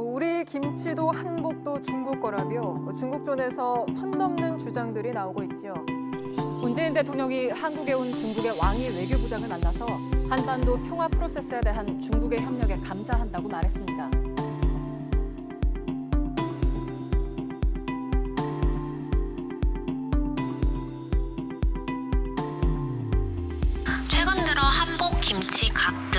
뭐 우리 김치도 한복도 중국 거라며 뭐 중국전에서 선 넘는 주장들이 나오고 있지요. 문재인 대통령이 한국에 온 중국의 왕이 외교부장을 만나서 한반도 평화 프로세스에 대한 중국의 협력에 감사한다고 말했습니다. 최근 들어 한복, 김치, 한국의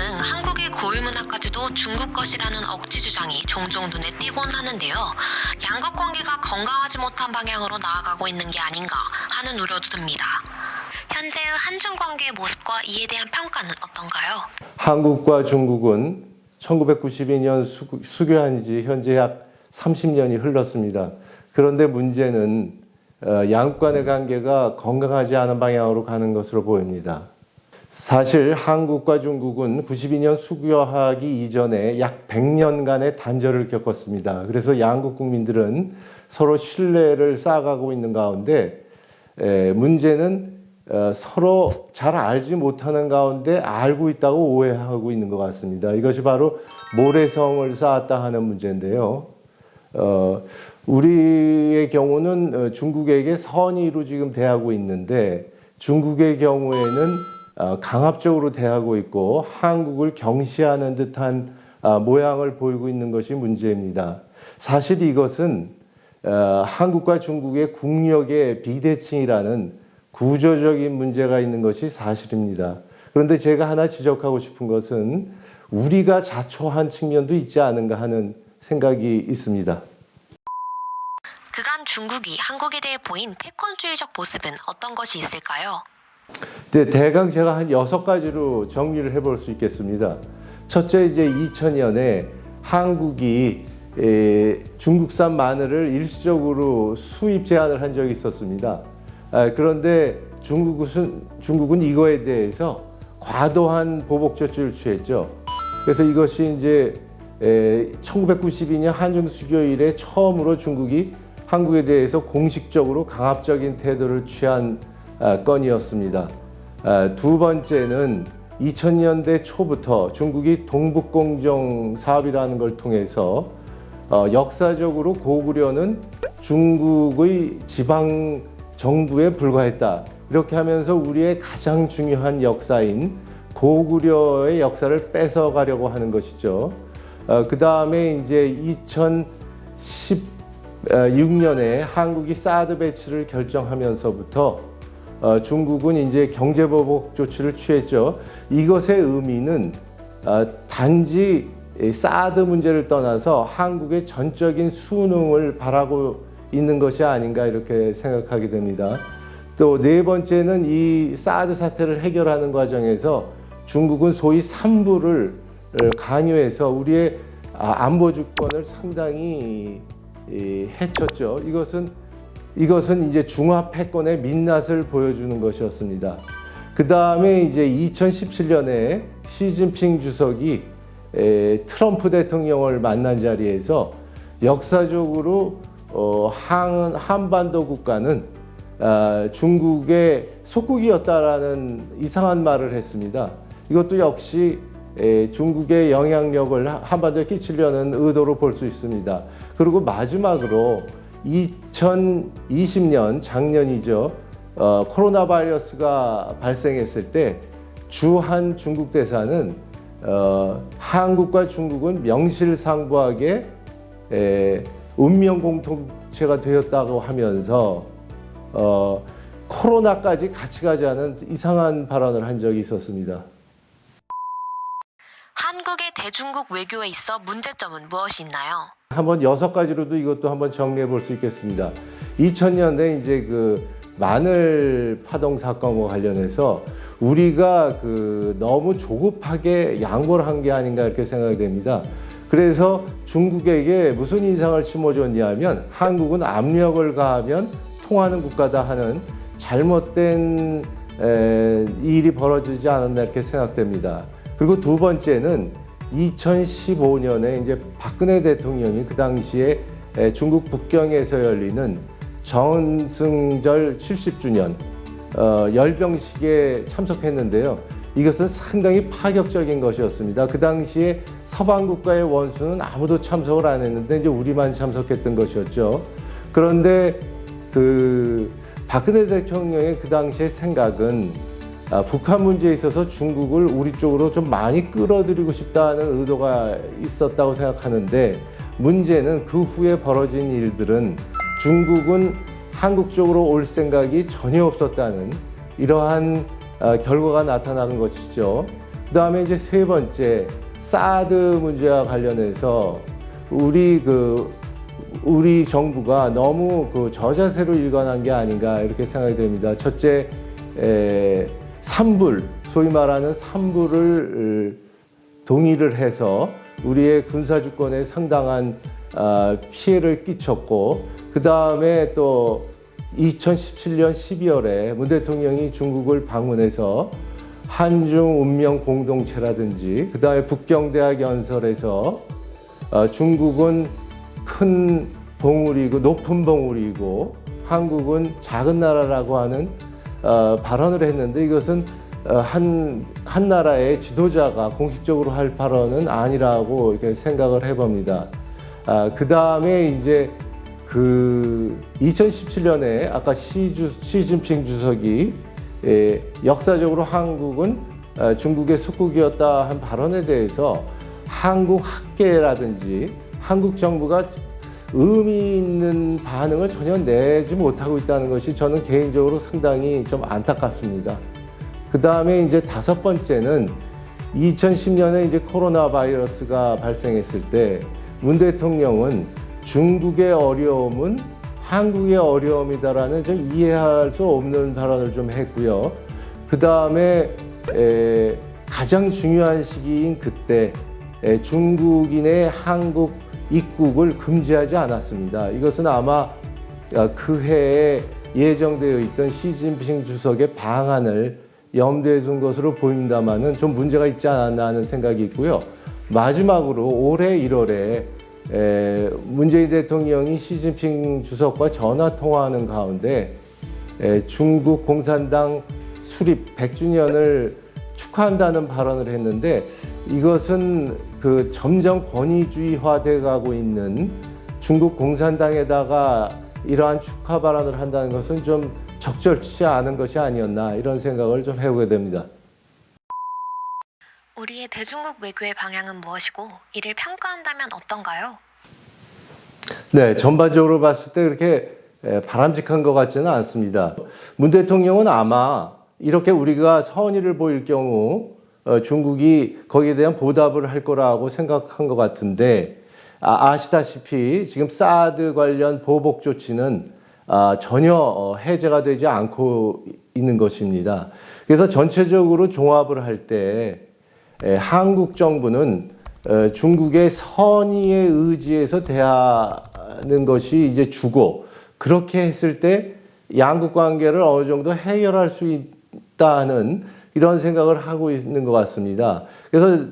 고유 문화까지도 중국 것이라는 억지 주장이 종종 눈에 띄곤 하는데요. 양국 관계가 건강하지 못한 방향으로 나아가고 있는 게 아닌가 하는 우려도 듭니다. 현재의 한중 관계의 모습과 이에 대한 평가는 어떤가요? 한국과 중국은 1992년 수- 수교한 지 현재 약 30년이 흘렀습니다. 그런데 문제는 어, 양국 간의 관계가 건강하지 않은 방향으로 가는 것으로 보입니다. 사실 한국과 중국은 92년 수교하기 이전에 약 100년간의 단절을 겪었습니다. 그래서 양국 국민들은 서로 신뢰를 쌓아가고 있는 가운데 에, 문제는 어, 서로 잘 알지 못하는 가운데 알고 있다고 오해하고 있는 것 같습니다. 이것이 바로 모래성을 쌓았다 하는 문제인데요. 어, 우리의 경우는 어, 중국에게 선의로 지금 대하고 있는데 중국의 경우에는 어, 강압적으로 대하고 있고 한국을 경시하는 듯한 아, 모양을 보이고 있는 것이 문제입니다. 사실 이것은 어, 한국과 중국의 국력의 비대칭이라는 구조적인 문제가 있는 것이 사실입니다. 그런데 제가 하나 지적하고 싶은 것은 우리가 자초한 측면도 있지 않은가 하는 생각이 있습니다. 그간 중국이 한국에 대해 보인 패권주의적 모습은 어떤 것이 있을까요? 네, 대강 제가 한 여섯 가지로 정리를 해볼 수 있겠습니다. 첫째, 이제 2000년에 한국이 에, 중국산 마늘을 일시적으로 수입 제한을 한 적이 있었습니다. 아, 그런데 중국은, 중국은 이거에 대해서 과도한 보복 조치를 취했죠. 그래서 이것이 이제 에, 1992년 한중 수교 이래 처음으로 중국이 한국에 대해서 공식적으로 강압적인 태도를 취한 아, 건이었습니다. 아, 두 번째는 2000년대 초부터 중국이 동북공정 사업이라는 걸 통해서 어, 역사적으로 고구려는 중국의 지방 정부에 불과했다. 이렇게 하면서 우리의 가장 중요한 역사인 고구려의 역사를 뺏어가려고 하는 것이죠. 그 다음에 이제 2016년에 한국이 사드 배치를 결정하면서부터 어, 중국은 이제 경제보복 조치를 취했죠. 이것의 의미는 어, 단지 이 사드 문제를 떠나서 한국의 전적인 수능을 바라고 있는 것이 아닌가 이렇게 생각하게 됩니다. 또 네 번째는 이 사드 사태를 해결하는 과정에서 중국은 소위 삼부를 간여해서 우리의 아, 안보 주권을 상당히 이, 해쳤죠. 이것은 이것은 이제 중화 패권의 민낯을 보여주는 것이었습니다. 그 다음에 이제 2017년에 시진핑 주석이 에, 트럼프 대통령을 만난 자리에서 역사적으로 어, 한, 한반도 국가는 아, 중국의 속국이었다라는 이상한 말을 했습니다. 이것도 역시 에, 중국의 영향력을 하- 한반도에 끼치려는 의도로 볼 수 있습니다. 그리고 마지막으로 2020년 작년이죠. 어, 코로나 바이러스가 발생했을 때 주한 중국 대사는 어, 한국과 중국은 명실상부하게 에, 운명 공통체가 되었다고 하면서 어, 코로나까지 같이 가자는 이상한 발언을 한 적이 있었습니다. 대중국 외교에 있어 문제점은 무엇이 있나요? 한번 여섯 가지로도 이것도 한번 정리해 볼 수 있겠습니다. 2000년대 이제 그 마늘 파동 사건과 관련해서 우리가 그 너무 조급하게 양보를 한 게 아닌가 이렇게 생각이 됩니다. 그래서 중국에게 무슨 인상을 심어줬냐면 한국은 압력을 가하면 통하는 국가다 하는 잘못된 에, 일이 벌어지지 않았나 이렇게 생각됩니다. 그리고 두 번째는 2015년에 이제 박근혜 대통령이 그 당시에 에, 중국 북경에서 열리는 정승절 70주년 어, 열병식에 참석했는데요. 이것은 상당히 파격적인 것이었습니다. 그 당시에 서방 국가의 원수는 아무도 참석을 안 했는데 이제 우리만 참석했던 것이었죠. 그런데 그 박근혜 대통령의 그 당시의 생각은 아, 북한 문제에 있어서 중국을 우리 쪽으로 좀 많이 끌어들이고 싶다는 의도가 있었다고 생각하는데 문제는 그 후에 벌어진 일들은 중국은 한국 쪽으로 올 생각이 전혀 없었다는 이러한 아, 결과가 나타나는 것이죠. 그 다음에 이제 세 번째 사드 문제와 관련해서 우리 그 우리 정부가 너무 그 저자세로 일관한 게 아닌가 이렇게 생각이 됩니다. 첫째, 에, 삼불 소위 말하는 삼불을 동의를 해서 우리의 군사 주권에 상당한 아, 피해를 끼쳤고 그 다음에 또 2017년 12월에 문 대통령이 중국을 방문해서 한중 운명 공동체라든지 그 다음에 북경대학 연설에서 어, 중국은 큰 봉우리고 높은 봉우리고 한국은 작은 나라라고 하는 어, 발언을 했는데 이것은 어, 한, 한 나라의 지도자가 공식적으로 할 발언은 아니라고 이렇게 생각을 해봅니다. 아, 그 다음에 이제 그 2017년에 아까 시, 주, 시진핑 주석이 예, 역사적으로 한국은 어, 중국의 속국이었다 한 발언에 대해서 한국 학계라든지 한국 정부가 의미 있는 반응을 전혀 내지 못하고 있다는 것이 저는 개인적으로 상당히 좀 안타깝습니다. 그 다음에 이제 다섯 번째는 2010년에 이제 코로나 바이러스가 발생했을 때 문 대통령은 중국의 어려움은 한국의 어려움이다라는 좀 이해할 수 없는 발언을 좀 했고요. 그 다음에 가장 중요한 시기인 그때 에, 중국인의 한국 입국을 금지하지 않았습니다. 이것은 아마 아, 그 해에 예정되어 있던 시진핑 주석의 방안을 염두에 둔 것으로 보입니다만은 좀 문제가 있지 않았나 하는 생각이 있고요. 마지막으로 올해 1월에 에, 문재인 대통령이 시진핑 주석과 전화 통화하는 가운데 에, 중국 공산당 수립 100주년을 축하한다는 발언을 했는데 이것은 그 점점 권위주의화돼 가고 있는 중국 공산당에다가 이러한 축하 발언을 한다는 것은 좀 적절치 않은 것이 아니었나 이런 생각을 좀 해보게 됩니다. 우리의 대중국 외교의 방향은 무엇이고 이를 평가한다면 어떤가요? 네, 전반적으로 봤을 때 그렇게 에, 바람직한 것 같지는 않습니다. 문 대통령은 아마 이렇게 우리가 선의를 보일 경우 어, 중국이 거기에 대한 보답을 할 거라고 생각한 것 같은데 아, 아시다시피 지금 사드 관련 보복 조치는 아, 전혀 어, 해제가 되지 않고 있는 것입니다. 그래서 전체적으로 종합을 할 때 한국 정부는 어, 중국의 선의의 의지에서 대하는 것이 이제 주고 그렇게 했을 때 양국 관계를 어느 정도 해결할 수 있다는 이런 생각을 하고 있는 것 같습니다. 그래서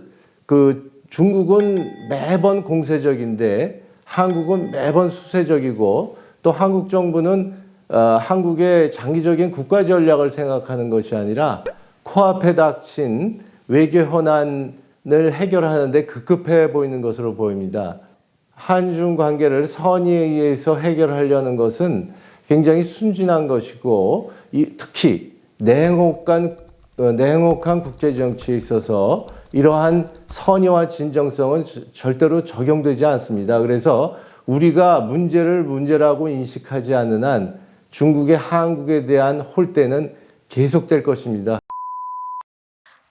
그 중국은 매번 공세적인데 한국은 매번 수세적이고 또 한국 정부는 어, 한국의 장기적인 국가 전략을 생각하는 것이 아니라 코앞에 닥친 외교 현안을 해결하는데 급급해 보이는 것으로 보입니다. 한중 관계를 선의에 의해서 해결하려는 것은 굉장히 순진한 것이고 이, 특히 냉혹한 어, 냉혹한 국제 정치에 있어서 이러한 선의와 진정성은 저- 절대로 적용되지 않습니다. 그래서 우리가 문제를 문제라고 인식하지 않는 한 중국의 한국에 대한 홀대는 계속될 것입니다.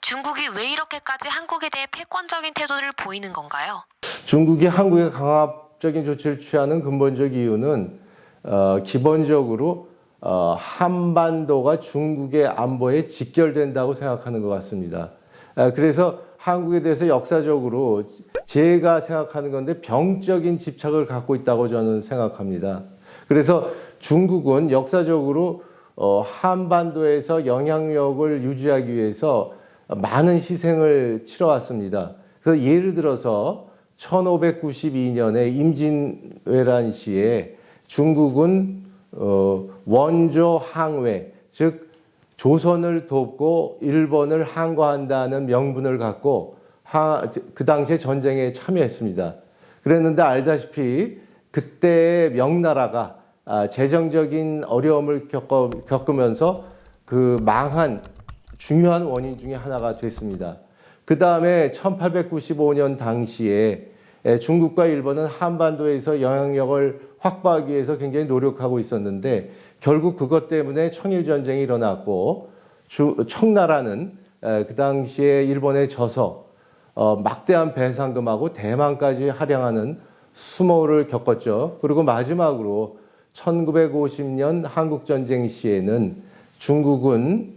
중국이 왜 이렇게까지 한국에 대해 패권적인 태도를 보이는 건가요? 중국이 한국에 강압적인 조치를 취하는 근본적 이유는 어, 기본적으로 어, 한반도가 중국의 안보에 직결된다고 생각하는 것 같습니다. 아, 그래서 한국에 대해서 역사적으로 제가 생각하는 건데 병적인 집착을 갖고 있다고 저는 생각합니다. 그래서 중국은 역사적으로 어, 한반도에서 영향력을 유지하기 위해서 많은 희생을 치러왔습니다. 그래서 예를 들어서 1592년에 임진왜란 시에 중국은 어, 원조 항회, 즉 조선을 돕고 일본을 항거한다는 명분을 갖고 하, 그 당시에 전쟁에 참여했습니다. 그랬는데 알다시피 그때 명나라가 아, 재정적인 어려움을 겪어, 겪으면서 그 망한 중요한 원인 중에 하나가 됐습니다. 그 다음에 1895년 당시에 에, 중국과 일본은 한반도에서 영향력을 확보하기 위해서 굉장히 노력하고 있었는데 결국 그것 때문에 청일 전쟁이 일어났고 주, 청나라는 에, 그 당시에 일본에 져서 어, 막대한 배상금하고 대만까지 할양하는 수모를 겪었죠. 그리고 마지막으로 1950년 한국 전쟁 시에는 중국은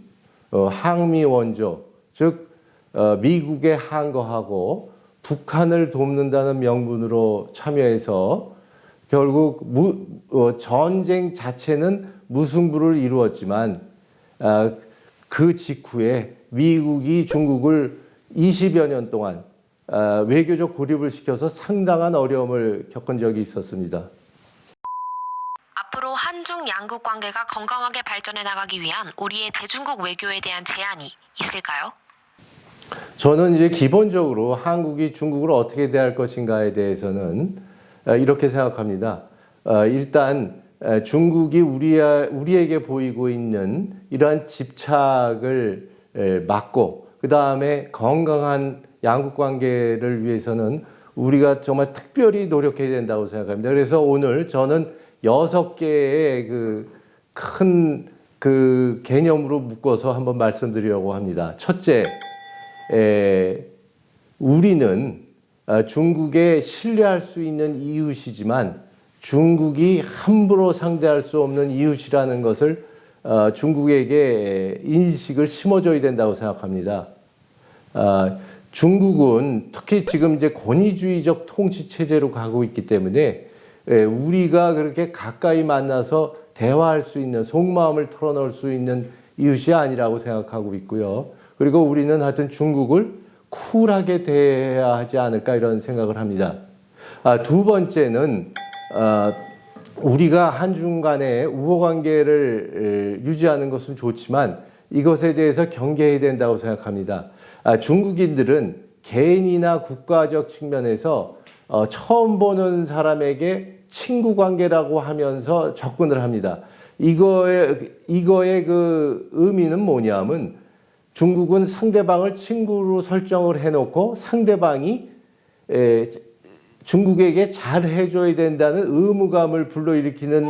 어, 항미 원조 즉 어, 미국에 항거하고 북한을 돕는다는 명분으로 참여해서 결국 무, 어, 전쟁 자체는 무승부를 이루었지만 아, 그 직후에 미국이 중국을 20여 년 동안 아, 외교적 고립을 시켜서 상당한 어려움을 겪은 적이 있었습니다. 앞으로 한중 양국 관계가 건강하게 발전해 나가기 위한 우리의 대중국 외교에 대한 제안이 있을까요? 저는 이제 기본적으로 한국이 중국을 어떻게 대할 것인가에 대해서는 어, 이렇게 생각합니다. 어, 일단 어, 중국이 우리 우리에게 보이고 있는 이러한 집착을 에, 막고 그 다음에 건강한 양국 관계를 위해서는 우리가 정말 특별히 노력해야 된다고 생각합니다. 그래서 오늘 저는 여섯 개의 그 큰그 개념으로 묶어서 한번 말씀드리려고 합니다. 첫째, 에, 우리는 어, 중국에 신뢰할 수 있는 이웃이지만 중국이 함부로 상대할 수 없는 이웃이라는 것을 어, 중국에게 인식을 심어줘야 된다고 생각합니다. 아, 중국은 특히 지금 이제 권위주의적 통치 체제로 가고 있기 때문에 예, 우리가 그렇게 가까이 만나서 대화할 수 있는 속마음을 털어놓을 수 있는 이웃이 아니라고 생각하고 있고요. 그리고 우리는 하여튼 중국을 쿨하게 대해야 하지 않을까 이런 생각을 합니다. 아, 두 번째는 아, 우리가 한중 간의 우호 관계를 에, 유지하는 것은 좋지만 이것에 대해서 경계해야 된다고 생각합니다. 아, 중국인들은 개인이나 국가적 측면에서 어, 처음 보는 사람에게 친구 관계라고 하면서 접근을 합니다. 이거의 이거의 그 의미는 뭐냐면 중국은 상대방을 친구로 설정을 해놓고 상대방이 에, 중국에게 잘 해줘야 된다는 의무감을 불러일으키는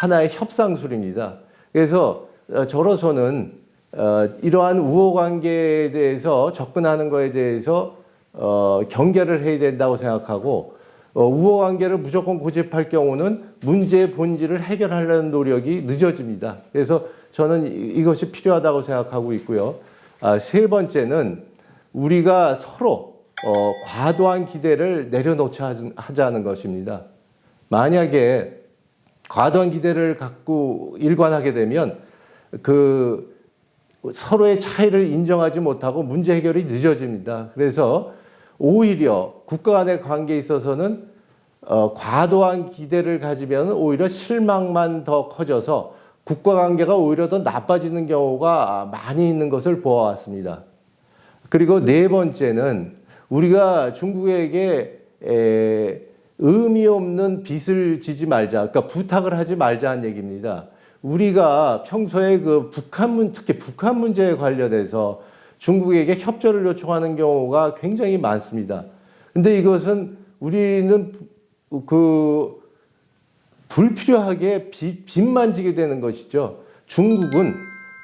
하나의 협상술입니다. 그래서 어, 저로서는 어, 이러한 우호 관계에 대해서 접근하는 것에 대해서 어, 경계를 해야 된다고 생각하고 어, 우호 관계를 무조건 고집할 경우는 문제의 본질을 해결하려는 노력이 늦어집니다. 그래서 저는 이- 이것이 필요하다고 생각하고 있고요. 아, 세 번째는 우리가 서로 어, 과도한 기대를 내려놓지 하자- 하자는 것입니다. 만약에 과도한 기대를 갖고 일관하게 되면 그 서로의 차이를 인정하지 못하고 문제 해결이 늦어집니다. 그래서 오히려 국가 간의 관계에 있어서는 어, 과도한 기대를 가지면 오히려 실망만 더 커져서 국가 관계가 오히려 더 나빠지는 경우가 많이 있는 것을 보아왔습니다. 그리고 네 번째는 우리가 중국에게 에, 의미 없는 빚을 지지 말자, 그러니까 부탁을 하지 말자는 얘기입니다. 우리가 평소에 그 북한 문, 특히 북한 문제에 관련해서 중국에게 협조를 요청하는 경우가 굉장히 많습니다. 근데 이것은 우리는 그 불필요하게 빚, 빚만 지게 되는 것이죠. 중국은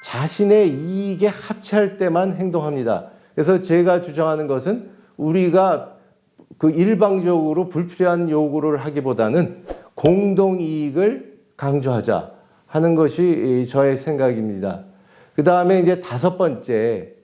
자신의 이익에 합치할 때만 행동합니다. 그래서 제가 주장하는 것은 우리가 그 일방적으로 불필요한 요구를 하기보다는 공동 이익을 강조하자 하는 것이 저의 생각입니다. 그 다음에 이제 다섯 번째,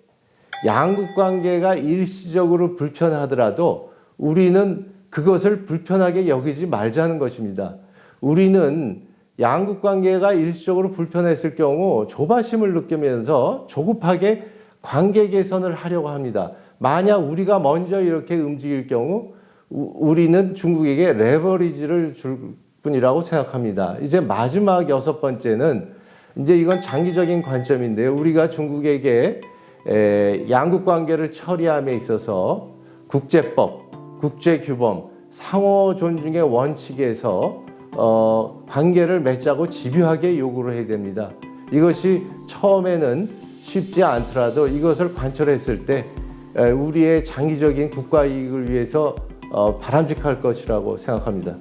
양국 관계가 일시적으로 불편하더라도 우리는 그것을 불편하게 여기지 말자는 것입니다. 우리는 양국 관계가 일시적으로 불편했을 경우 조바심을 느끼면서 조급하게 관계 개선을 하려고 합니다. 만약 우리가 먼저 이렇게 움직일 경우 우- 우리는 중국에게 레버리지를 줄 뿐이라고 생각합니다. 이제 마지막 여섯 번째는 이제 이건 장기적인 관점인데요. 우리가 중국에게 에, 양국 관계를 처리함에 있어서 국제법, 국제규범, 상호 존중의 원칙에서 어, 관계를 맺자고 집요하게 요구를 해야 됩니다. 이것이 처음에는 쉽지 않더라도 이것을 관철했을 때 에, 우리의 장기적인 국가 이익을 위해서 어, 바람직할 것이라고 생각합니다.